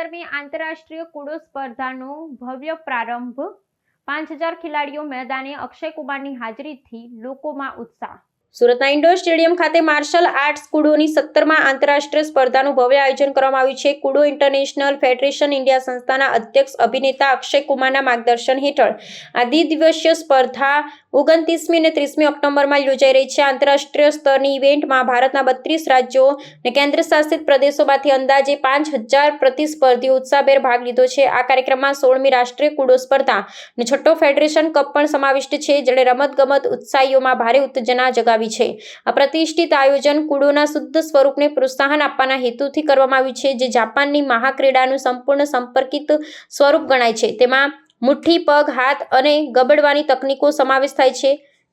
સત્તરમી આંતરરાષ્ટ્રીય કુડો સ્પર્ધાનો ભવ્ય પ્રારંભ. પાંચ હજાર ખેલાડીઓ મેદાને અક્ષય કુમારની હાજરીથી લોકોમાં ઉત્સાહ. સુરતના ઇન્ડોર સ્ટેડિયમ ખાતે માર્શલ આર્ટ્સ કુડોની સત્તરમાં આંતરરાષ્ટ્રીય સ્પર્ધાનું ભવ્ય આયોજન કરવામાં આવ્યું છે. કુડો ઇન્ટરનેશનલ ફેડરેશન ઇન્ડિયા સંસ્થાના અધ્યક્ષ અભિનેતા અક્ષય કુમારના માર્ગદર્શન હેઠળ. આ દ્વિદિવસીય સ્પર્ધા ઓગણત્રીસમી અને ત્રીસમી ઓક્ટોબરમાં યોજાઈ રહી છે આંતરરાષ્ટ્રીય સ્તરની ઇવેન્ટમાં ભારતના બત્રીસ રાજ્યો અને કેન્દ્રશાસિત પ્રદેશોમાંથી અંદાજે પાંચ હજાર પ્રતિસ્પર્ધીઓ ઉત્સાહભેર ભાગ લીધો છે. આ કાર્યક્રમમાં સોળમી રાષ્ટ્રીય કુડો સ્પર્ધા અને છઠ્ઠો ફેડરેશન કપ પણ સમાવિષ્ટ છે, જેણે રમતગમત ઉત્સાહીઓમાં ભારે ઉત્તેજના જગાવી છે. આ પ્રતિષ્ઠિત આયોજન કુડોના શુદ્ધ સ્વરૂપને પ્રોત્સાહન આપવાના હેતુથી કરવામાં આવ્યું છે, જે જાપાનની મહાક્રીડાનું સંપૂર્ણ સંપર્કિત સ્વરૂપ ગણાય છે. તેમાં મુઠ્ઠી પગ હાથ અને ગબડવાની તકનીકો સમાવેશ થાય છે.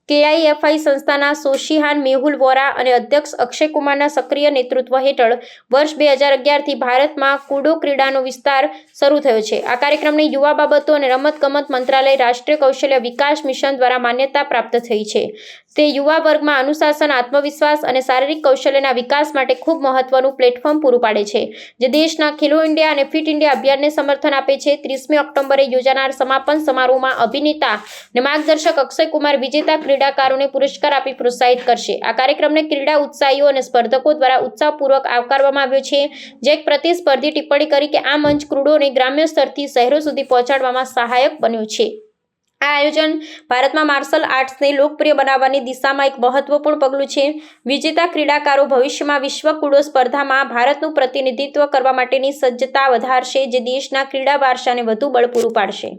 કેઆઈએફઆઈ સંસ્થાના સોશિહાન મેહુલ વોરા અને અધ્યક્ષ અક્ષય કુમારના સક્રિય નેતૃત્વ હેઠળ વર્ષ બે હજાર અગિયારથી ભારતમાં કુડો ક્રીડાનો વિસ્તાર શરૂ થયો છે. આ કાર્યક્રમને યુવા બાબતો અને રમતગમત મંત્રાલય રાષ્ટ્રીય કૌશલ્ય વિકાસ મિશન દ્વારા માન્યતા પ્રાપ્ત થઈ છે. તે યુવા વર્ગમાં અનુશાસન, આત્મવિશ્વાસ અને શારીરિક કૌશલ્યના વિકાસ માટે ખૂબ મહત્વનું પ્લેટફોર્મ પૂરું પાડે છે. જે દેશના ખેલો ઇન્ડિયા અને ફિટ ઇન્ડિયા અભિયાનને સમર્થન આપે છે, ત્રીસમી ઓક્ટોબરે યોજાનાર સમાપન સમારોહમાં અભિનેતા અને માર્ગદર્શક અક્ષય કુમાર, વિજેતા ક્રીડાકારોને પુરસ્કાર આપી પ્રોત્સાહિત કરશે. આ કાર્યક્રમને ક્રીડા ઉત્સાહીઓ અને સ્પર્ધકો દ્વારા ઉત્સાહપૂર્વક આવકારવામાં આવ્યો છે. જે એક પ્રતિસ્પર્ધી ટિપ્પણી કરી કે આ મંચ ક્રૂડોને ગ્રામ્ય સ્તરથી શહેરો સુધી પહોંચાડવામાં સહાયક બન્યું છે. આ આયોજન ભારતમાં માર્શલ આર્ટ્સને લોકપ્રિય બનાવવાની દિશામાં એક મહત્વપૂર્ણ પગલું છે. વિજેતા ક્રીડાકારો ભવિષ્યમાં વિશ્વ કુડો સ્પર્ધામાં ભારતનું પ્રતિનિધિત્વ કરવા માટેની સજ્જતા વધારશે, જે દેશના ક્રીડા વારસાને વધુ બળ પૂરું પાડશે.